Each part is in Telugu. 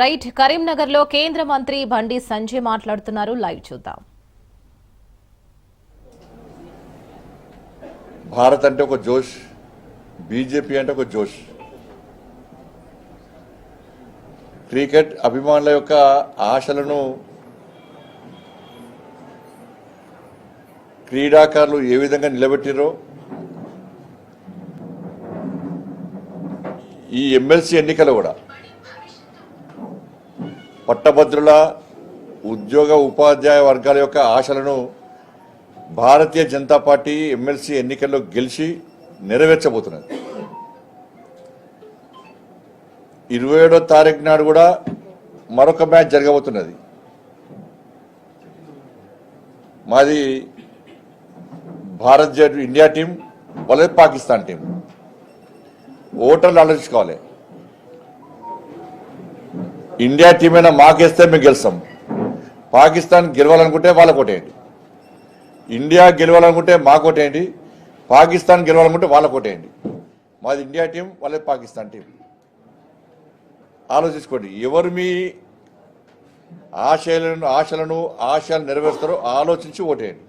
రైట్ కరీంనగర్లో కేంద్ర మంత్రి బండి సంజయ్ మాట్లాడుతున్నారు. లైవ్ చూద్దాం. భారత్ అంటే ఒక జోష్ బీజేపీ అంటే ఒక జోష్. క్రికెట్ అభిమానుల యొక్క ఆశలను క్రీడాకారులు ఏ విధంగా నిలబెట్టిరో ఈ ఎమ్మెల్సీ ఎన్నికలు కూడా పట్టభద్రుల ఉద్యోగ ఉపాధ్యాయ వర్గాల యొక్క ఆశలను భారతీయ జనతా పార్టీ ఎమ్మెల్సీ ఎన్నికల్లో గెలిచి నెరవేర్చబోతున్నది. ఇరవై ఏడో తారీఖు నాడు కూడా మరొక మ్యాచ్ జరగబోతున్నది. మాది భారత్ జట్టు ఇండియా టీం వాళ్ళే పాకిస్తాన్ టీం. ఓటర్లు ఆలోచించుకోవాలి ఇండియా టీం అయినా మాకేస్తే మేము గెలుస్తాం. పాకిస్తాన్ గెలవాలనుకుంటే వాళ్ళకి ఒకటేయండి ఇండియా గెలవాలనుకుంటే మాకు ఒకటేయండి పాకిస్తాన్ గెలవాలనుకుంటే వాళ్ళ ఒకటేయండి మాది ఇండియా టీం వాళ్ళే పాకిస్తాన్ టీం ఆలోచించుకోండి ఎవరు మీ ఆశయాలను ఆశలను ఆశయాలు నెరవేరుస్తారో ఆలోచించి ఓటేయండి.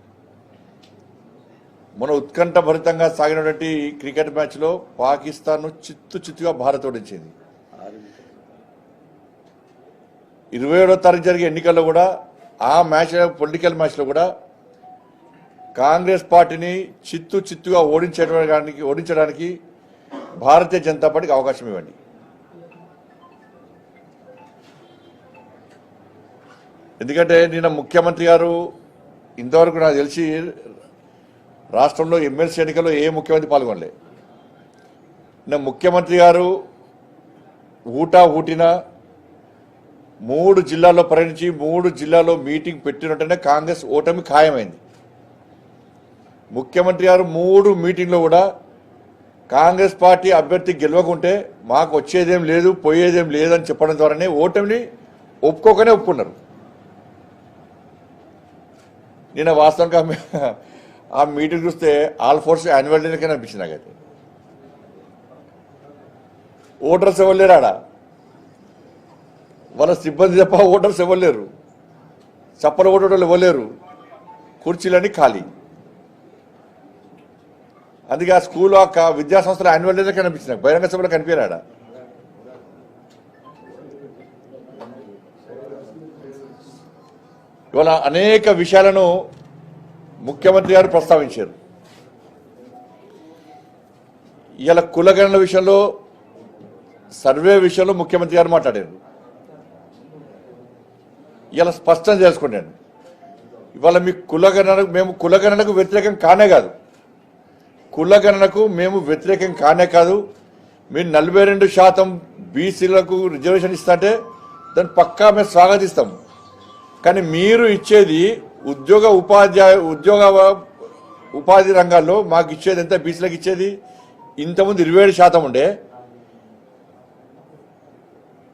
మన ఉత్కంఠభరితంగా సాగినటువంటి క్రికెట్ మ్యాచ్లో పాకిస్తాన్ను చిత్తు చిత్తుగా భారత్ ఓడించింది. ఇరవై ఏడో తారీఖు జరిగే ఎన్నికల్లో కూడా ఆ మ్యాచ్ పొలిటికల్ మ్యాచ్లో కూడా కాంగ్రెస్ పార్టీని చిత్తు చిత్తుగా ఓడించడానికి ఓడించడానికి భారతీయ జనతా పార్టీకి అవకాశం ఇవ్వండి. ఎందుకంటే నిన్న ముఖ్యమంత్రి గారు ఇంతవరకు నాకు తెలిసి రాష్ట్రంలో ఎమ్మెల్సీ ఎన్నికల్లో ఏ ముఖ్యమంత్రి పాల్గొనలే. నిన్న ముఖ్యమంత్రి గారు ఊటా ఊటిన మూడు జిల్లాల్లో పర్యటించి మూడు జిల్లాల్లో మీటింగ్ పెట్టినట్టునే కాంగ్రెస్ ఓటమి ఖాయమైంది. ముఖ్యమంత్రి గారు మూడు మీటింగ్లో కూడా కాంగ్రెస్ పార్టీ అభ్యర్థి గెలవకుంటే మాకు వచ్చేదేం లేదు పోయేదేం లేదని చెప్పడం ద్వారానే ఓటమిని ఒప్పుకోకనే ఒప్పుకున్నారు. నిన్న వాస్తవంగా ఆ మీటింగ్ చూస్తే ఆల్ ఫోర్స్ యాన్యువల్ డేకైనా అనిపించింది నాకైతే. ఓటర్స్ ఎవరు లేరాడా ఆడ? వాళ్ళ సిబ్బంది తప్ప ఓటర్స్ ఇవ్వలేరు చప్పలు ఓటర్లు ఇవ్వలేరు లేరు కుర్చీలన్నీ ఖాళీ. అందుకే ఆ స్కూల్ యొక్క విద్యా సంస్థల యాన్యువల్ డే కనిపించింది. బహిరంగ సభలో కనిపించాడా ఇవాళ అనేక విషయాలను ముఖ్యమంత్రి గారు ప్రస్తావించారు. ఇవాళ కులగణన విషయంలో సర్వే విషయంలో ముఖ్యమంత్రి గారు మాట్లాడారు. ఇలా స్పష్టం చేసుకున్నాను. ఇవాళ మీ కులగణనకు మేము కులగణనకు వ్యతిరేకం కానే కాదు. కులగణనకు మేము వ్యతిరేకం కానే కాదు. మీరు నలభై రెండు శాతం బీసీలకు రిజర్వేషన్ ఇస్తుంటే దాన్ని పక్కా మేము స్వాగతిస్తాం. కానీ మీరు ఇచ్చేది ఉద్యోగ ఉపాధ్యాయ ఉద్యోగ ఉపాధి రంగాల్లో మాకు ఇచ్చేది ఎంత? బీసీలకు ఇచ్చేది ఇంతకుముందు ఇరవై ఏడు శాతం ఉండే.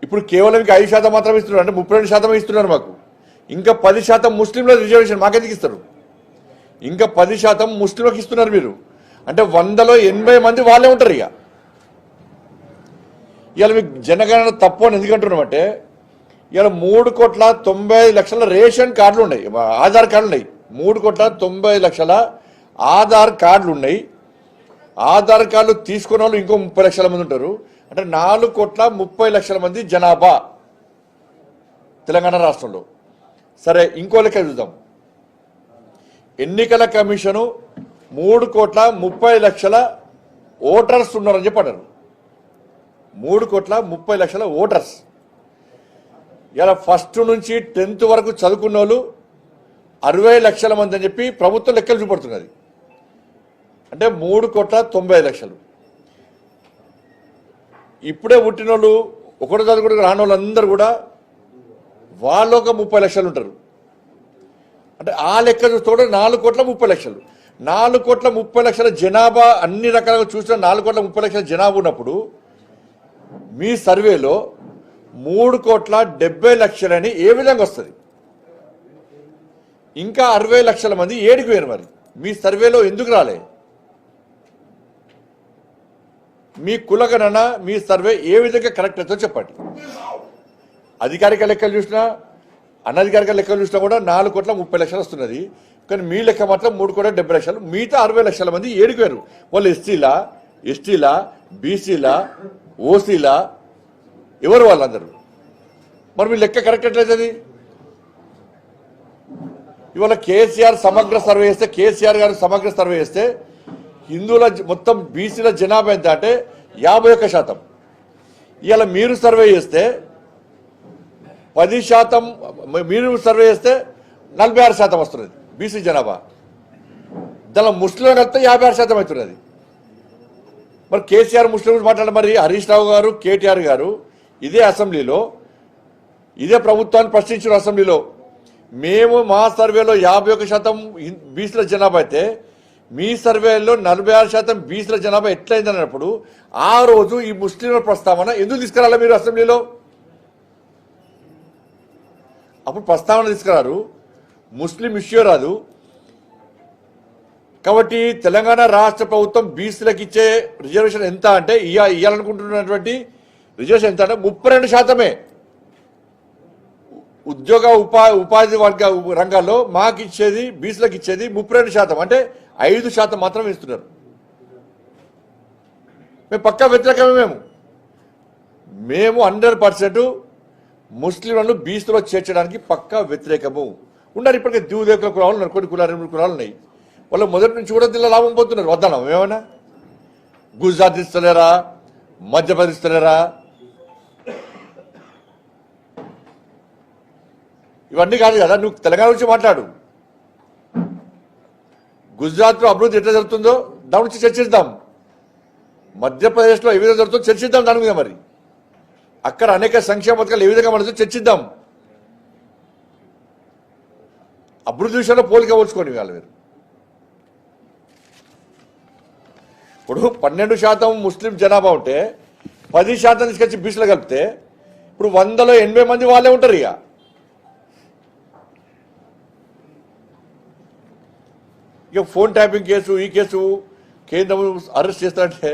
ఇప్పుడు కేవలం ఇంకా ఐదు శాతం మాత్రమే ఇస్తున్నారు. అంటే ముప్పై రెండు శాతం ఇస్తున్నారు మాకు. ఇంకా పది శాతం ముస్లింల రిజర్వేషన్ మాకెందుకు ఇస్తారు? ఇంకా పది శాతం ముస్లింలకు ఇస్తున్నారు మీరు. అంటే వందలో ఎనభై మంది వాళ్ళే ఉంటారు ఇక. ఇవాళ మీకు జనగణన తప్పు అని ఎందుకు అంటున్నామంటే ఇవాళ మూడు కోట్ల తొంభై లక్షల రేషన్ కార్డులు ఉన్నాయి. ఆధార్ కార్డులు ఉన్నాయి. మూడు కోట్ల తొంభై లక్షల ఆధార్ కార్డులు ఉన్నాయి. ఆధార్ కార్డులు తీసుకున్న వాళ్ళు ఇంకో ముప్పై లక్షల మంది ఉంటారు. అంటే నాలుగు కోట్ల ముప్పై లక్షల మంది జనాభా తెలంగాణ రాష్ట్రంలో. సరే ఇంకో లెక్క చూద్దాం. ఎన్నికల కమిషను మూడు కోట్ల ముప్పై లక్షల ఓటర్స్ ఉన్నారని చెప్పారు మూడు కోట్ల ముప్పై లక్షల ఓటర్స్. ఇలా ఫస్ట్ నుంచి టెన్త్ వరకు చదువుకున్న వాళ్ళు అరవై లక్షల మంది అని చెప్పి ప్రభుత్వం లెక్కలు చూపడుతున్నది. అంటే మూడు కోట్ల తొంభై లక్షలు. ఇప్పుడే పుట్టిన వాళ్ళు ఒకటో చదువుకుని రాని వాళ్ళందరూ కూడా వాళ్ళు ఒక ముప్పై లక్షలు ఉంటారు. అంటే ఆ లెక్క చూస్తే నాలుగు కోట్ల ముప్పై లక్షలు. నాలుగు కోట్ల ముప్పై లక్షల జనాభా అన్ని రకాలుగా చూసిన నాలుగు కోట్ల ముప్పై లక్షల జనాభా ఉన్నప్పుడు మీ సర్వేలో మూడు కోట్ల డెబ్బై లక్షలని ఏ విధంగా వస్తుంది? ఇంకా అరవై లక్షల మంది ఏడికి వేరు మరి. మీ సర్వేలో ఎందుకు రాలేదు మీ కులగణన మీ సర్వే ఏ విధంగా కరెక్ట్ అవుతుందో చెప్పండి. అధికారిక లెక్కలు చూసినా అనధికారిక లెక్కలు చూసినా కూడా నాలుగు కోట్ల ముప్పై లక్షలు వస్తున్నది. కానీ మీ లెక్క మాత్రం మూడు కోట్ల డెబ్బై లక్షలు మిగతా అరవై లక్షల మంది ఏడుకోరు వాళ్ళు ఎస్టీలా ఎస్టీలా బీసీలా ఓసీలా ఎవరు వాళ్ళందరూ? మరి మీ లెక్క కరెక్ట్ ఎట్లయితుంది? ఇవాళ కేసీఆర్ సమగ్ర సర్వే చేస్తే కేసీఆర్ గారు సమగ్ర సర్వే చేస్తే హిందువుల మొత్తం బీసీల జనాభా ఎంత అంటే యాభై ఒక్క శాతం. ఇలా మీరు సర్వే చేస్తే పది శాతం మీరు సర్వే చేస్తే నలభై ఆరు శాతం వస్తున్నది బీసీ జనాభా. దానిలో ముస్లిం కలిపితే యాభై ఆరు శాతం అవుతున్నది. మరి కేసీఆర్ ముస్లిం గురించి మాట్లాడారు మరి హరీష్ రావు గారు కేటీఆర్ గారు ఇదే అసెంబ్లీలో ఇదే ప్రభుత్వాన్ని ప్రశ్నించిన అసెంబ్లీలో మేము మా సర్వేలో యాభై ఒక శాతం బీసీల జనాభా అయితే మీ సర్వేలో నలభై ఆరు శాతం బీసీల జనాభా ఎట్లయింది అన్నప్పుడు ఆ రోజు ఈ ముస్లింల ప్రస్తావన ఎందుకు తీసుకురాలి మీరు అసెంబ్లీలో? అప్పుడు ప్రస్తావన తీసుకురారు. ముస్లిం ఇష్యూ రాదు. కాబట్టి తెలంగాణ రాష్ట్ర ప్రభుత్వం బీసీలకు ఇచ్చే రిజర్వేషన్ ఎంత అంటే ఇయ్య ఇవ్వాలనుకుంటున్నటువంటి రిజర్వేషన్ ఎంత అంటే ముప్పై రెండు శాతమే. ఉద్యోగ ఉపా ఉపాధి వర్గ రంగాల్లో మాకు ఇచ్చేది బీసీలకు ఇచ్చేది ముప్పై రెండు శాతం. అంటే ఐదు శాతం మాత్రమే ఇస్తున్నారు. మేము పక్కా వ్యతిరేకమే మేము. మేము హండ్రెడ్ పర్సెంట్ ముస్లింలను బీసీలో చేర్చడానికి పక్కా వ్యతిరేకము. ఉన్నారు ఇప్పటికే దివుదేకుల కులాలు ఉన్నారు కొన్ని కులాలు రెండు కులాలు ఉన్నాయి. వాళ్ళు మొదటి నుంచి కూడా దీనిలో లాభం పొందుతున్నారు. వద్దాం ఏమైనా గుజరాత్ ఇస్తలేరా? మధ్యప్రదేశ్ ఇస్తలేరా? ఇవన్నీ కాదు కదా నువ్వు తెలంగాణ గురించి మాట్లాడు. గుజరాత్లో అభివృద్ధి ఎట్లా జరుగుతుందో దాని గురించి చర్చిద్దాం. మధ్యప్రదేశ్లో ఏ విధంగా జరుగుతుందో చర్చిద్దాం దాని మీద మరి. అక్కడ అనేక సంక్షేమ పథకాలు ఏ విధంగా మనతో చర్చిద్దాం. అభివృద్ధి విషయంలో పోలిక పోల్చుకోండి వాళ్ళు మీరు. ఇప్పుడు పన్నెండు శాతం ముస్లిం జనాభా ఉంటే పది శాతం తీసుకొచ్చి బీచ్లో కలిపితే ఇప్పుడు వందలో ఎనభై మంది వాళ్ళే ఉంటారు ఇక. ఇక ఫోన్ ట్యాపింగ్ కేసు ఈ కేసు కేంద్రం అరెస్ట్ చేస్తారంటే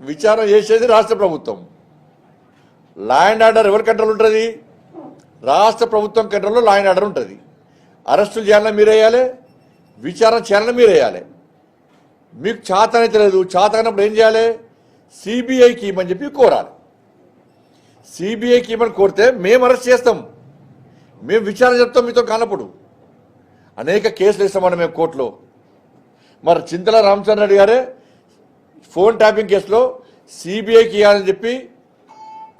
విచారణ చేసేది రాష్ట్ర ప్రభుత్వం. ల్యాండ్ ఆర్డర్ ఎవరి కంట్రోల్ ఉంటుంది? రాష్ట్ర ప్రభుత్వం కంట్రోల్లో ల్యాండ్ ఆర్డర్ ఉంటుంది. అరెస్టులు చేయాలని మీరు వేయాలి విచారణ చేయాలని మీరు వేయాలి మీకు చాతనైతే లేదు తెలియదు ఏం చేయాలి? సిబిఐకి ఇవ్వమని చెప్పి కోరాలి. సిబిఐకి ఇవ్వమని కోరితే మేము అరెస్ట్ చేస్తాం. మేము విచారణ చెప్తాం మీతో కానప్పుడు. అనేక కేసులు ఇస్తామని మేము కోర్టులో. మరి చింతల రామచంద్ర రెడ్డి గారే ఫోన్ ట్యాపింగ్ కేసులో సిబిఐకి ఇవ్వాలని చెప్పి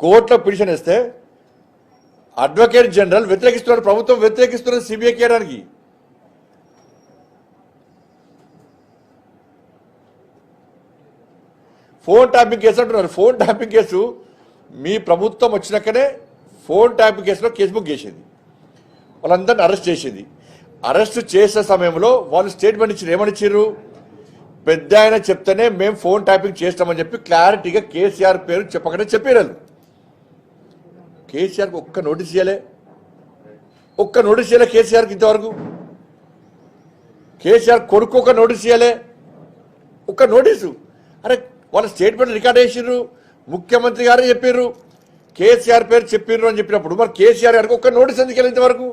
కోర్టులో పిటిషన్ ఇస్తే అడ్వకేట్ జనరల్ వ్యతిరేకిస్తున్నాడు ప్రభుత్వం వ్యతిరేకిస్తున్నది సిబిఐకి ఇవ్వడానికి. ఫోన్ ట్యాపింగ్ కేసు అంటున్నారు. ఫోన్ ట్యాపింగ్ కేసు మీ ప్రభుత్వం వచ్చినాకనే ఫోన్ ట్యాపింగ్ కేసులో కేసు బుక్ చేసేది. వాళ్ళందరిని అరెస్ట్ చేసేది. అరెస్ట్ చేసే సమయంలో వాళ్ళు స్టేట్మెంట్ ఇచ్చారు. ఏమనిచ్చారు పెద్ద ఆయన చెప్తేనే మేము ఫోన్ ట్యాపింగ్ చేస్తామని చెప్పి క్లారిటీగా కేసీఆర్ పేరు చెప్పకనే చెప్పారు కేసీఆర్కి ఒక్క నోటీస్ ఇవ్వలే ఒక్క నోటీస్ ఇవ్వలే కేసీఆర్కి ఇంతవరకు. కేసీఆర్ కొడుకు ఒక నోటీస్ ఇవ్వలే ఒక్క నోటీసు. అరే వాళ్ళ స్టేట్మెంట్ రికార్డ్ చేసిర్రు. ముఖ్యమంత్రి గారే చెప్పారు కేసీఆర్ పేరు చెప్పిర్రు అని చెప్పినప్పుడు మరి కేసీఆర్ గారికి ఒక్క నోటీస్ ఎందుకు వెళ్ళింది ఇంతవరకు?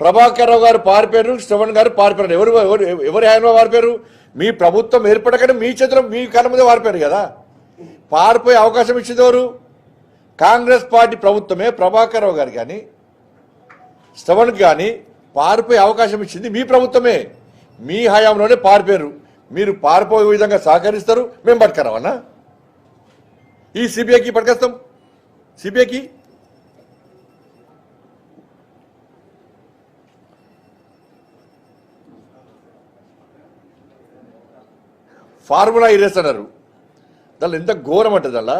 ప్రభాకర్ రావు గారు పారిపోయారు శ్రవణ్ గారు పారిపోయారు ఎవరు ఎవరు ఎవరి హయాంలో పారిపోయారు మీ ప్రభుత్వం ఏర్పడకనే మీ చేతిలో మీ కళ్ళ మీద పారిపోయారు కదా? పారిపోయే అవకాశం ఇచ్చింది ఎవరు? కాంగ్రెస్ పార్టీ ప్రభుత్వమే ప్రభాకర్ రావు గారు కానీ శ్రవణ్ కానీ పారిపోయే అవకాశం ఇచ్చింది మీ ప్రభుత్వమే. మీ హయాంలోనే పారిపోయారు మీరు పారిపోయే విధంగా సహకరిస్తారు మేము పట్టుకరావన్నా ఈ సిబిఐకి పట్టుకొస్తాం. సిబిఐకి? ఫార్ములా ఇరేస్ అన్నారు. దానిలో ఎంత ఘోరం అంటే అలా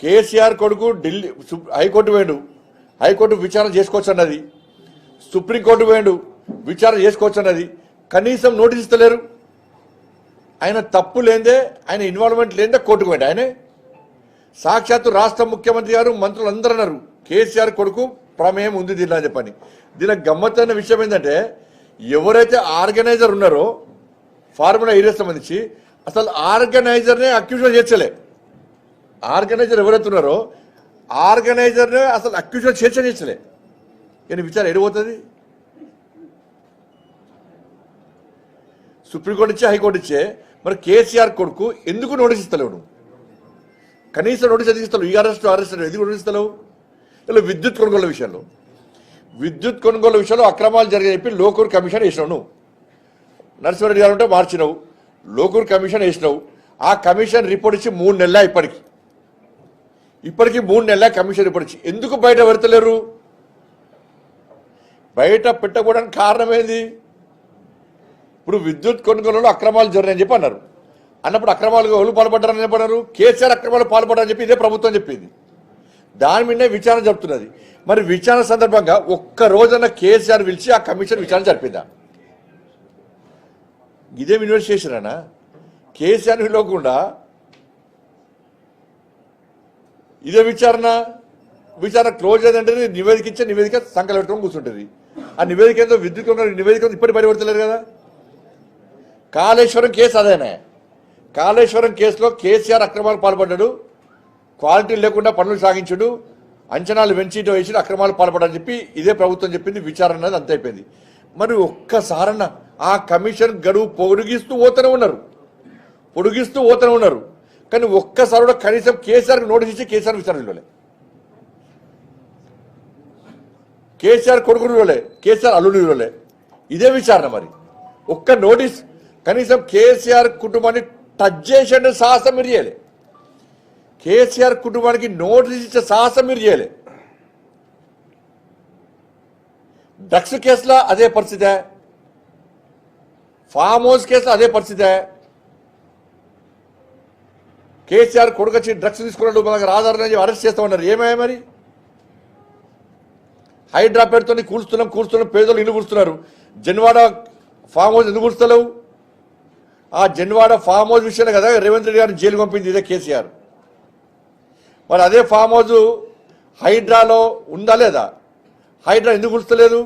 కేసీఆర్ కొడుకు ఢిల్లీ హైకోర్టు వేయండు. హైకోర్టు విచారణ చేసుకోవచ్చు అన్నది. సుప్రీంకోర్టు వేయండు. విచారణ చేసుకోవచ్చు అన్నది. కనీసం నోటీస్ ఇస్తలేరు. ఆయన తప్పు లేదే ఆయన ఇన్వాల్వ్మెంట్ లేదే కోర్టుకు పోయిండు ఆయనే. సాక్షాత్తు రాష్ట్ర ముఖ్యమంత్రి గారు మంత్రులు అందరూ అన్నారు. కేసీఆర్ కొడుకు ప్రమేయం ఉంది దీనిలో అని చెప్పని. దీనికి గమ్మత్తైన విషయం ఏంటంటే ఎవరైతే ఆర్గనైజర్ ఉన్నారో ఫార్ములా ఏరియా సంబంధించి అసలు ఆర్గనైజర్నే అక్యూజ్ చేర్చలే. ఆర్గనైజర్ ఎవరైతే ఉన్నారో ఆర్గనైజర్నే అసలు అక్యూజన్ చేర్చనిచ్చలే కానీ విచారం ఎడిపోతుంది సుప్రీంకోర్టు ఇచ్చే హైకోర్టు ఇచ్చే మరి కేసీఆర్ కొడుకు ఎందుకు నోటీస్ ఇస్తలేవు నువ్వు? కనీసం నోటీస్ ఎందుకు ఈ అరెస్ట్ అరెస్ట్ ఎందుకు నోటీస్ ఇస్తలేవు? ఇలా విద్యుత్ కొనుగోలు విషయంలో. విద్యుత్ కొనుగోలు విషయంలో అక్రమాలు జరిగాయని చెప్పి లోకూర్ కమిషన్ వేసినావు నువ్వు. నరసింహారెడ్డి గారు ఉంటే మార్చినావు. లోకూర్ కమిషన్ వేసినావు. ఆ కమిషన్ రిపోర్ట్ ఇచ్చి మూడు నెలల ఇప్పటికి. ఇప్పటికి మూడు నెలల కమిషన్ రిపోర్ట్ ఇచ్చి. ఎందుకు బయట పెడతలేరు? బయట పెట్టకపోవడానికి కారణం ఏంది ఇప్పుడు విద్యుత్ కొనుగోలులో అక్రమాలు జరిగాయని చెప్పి అన్నారు. అన్నప్పుడు అక్రమాలు ఎవరు పాల్పడ్డారని చెప్పన్నారు? కేసీఆర్ అక్రమాలు పాల్పడ్డారని చెప్పి ఇదే ప్రభుత్వం చెప్పింది. దాని మీదనే విచారణ జరుపుతున్నది. మరి విచారణ సందర్భంగా ఒక్క రోజున కేసీఆర్ పిలిచి ఆ కమిషన్ విచారణ జరిపిందా? ఇదేం ఇన్వెస్టిగేషన్ కేసీఆర్ పిలవకుండా ఇదే విచారణ? విచారణ క్లోజ్ అయిందంటే నివేదిక ఇచ్చే నివేదిక సంకలం పెట్టుకొని కూర్చుంటుంది. ఆ నివేదిక ఏదో విద్యుత్ నివేదిక ఇప్పటి బయటపడతలేరు కదా. కాళేశ్వరం కేసు అదేనే. కాళేశ్వరం కేసులో కేసీఆర్ అక్రమాలు పాల్పడ్డాడు. క్వాలిటీ లేకుండా పనులు సాగించుడు. అంచనాలు పెంచిటో వేసి అక్రమాలు పాల్పడని చెప్పి ఇదే ప్రభుత్వం చెప్పింది విచారణ అనేది అంత అయిపోయింది. మరి ఒక్కసారన్నా ఆ కమిషన్ గడువు పొడిగిస్తూ పోతూనే ఉన్నారు. పొడిగిస్తూ పోతూనే ఉన్నారు. కానీ ఒక్కసారి కూడా కనీసం కేసీఆర్కి నోటీస్ ఇచ్చి కేసీఆర్ విచారణ ఇవ్వలే కేసీఆర్ కొడుకుని ఇవ్వలే కేసీఆర్ అల్లుని ఇవ్వలే ఇదే విచారణ మరి. ఒక్క నోటీస్ కనీసం కేసీఆర్ కుటుంబాన్ని టచ్ చేసే సాహసం మీరు చేయలే. కేసీఆర్ కుటుంబానికి నోటీస్ ఇచ్చే సాహసం మీరు చేయలే. డ్రగ్స్ కేసులో అదే పరిస్థితే ఫామ్ హౌస్ కేసులో అదే పరిస్థితే. కేసీఆర్ కొడుకొచ్చి డ్రగ్స్ తీసుకున్నాడు మనకు రాదారని అరెస్ట్ చేస్తామన్నారు ఏమయ్యా మరి? హైడ్రా పేరుతో కూల్స్తున్నాం పేదలు ఇల్లు కూర్చున్నారు జన్వాడ ఫామ్ హౌస్ ఎందుకు కూర్చలేవు ఆ జన్వాడ ఫామ్ హౌస్ విషయంలో కదా రేవంత్ రెడ్డి గారిని జైలు పంపింది ఇదే కేసీఆర్. మరి అదే ఫామ్ హౌస్ హైడ్రాలో ఉందా లేదా? హైడ్రా ఎందుకు కూర్చలేదు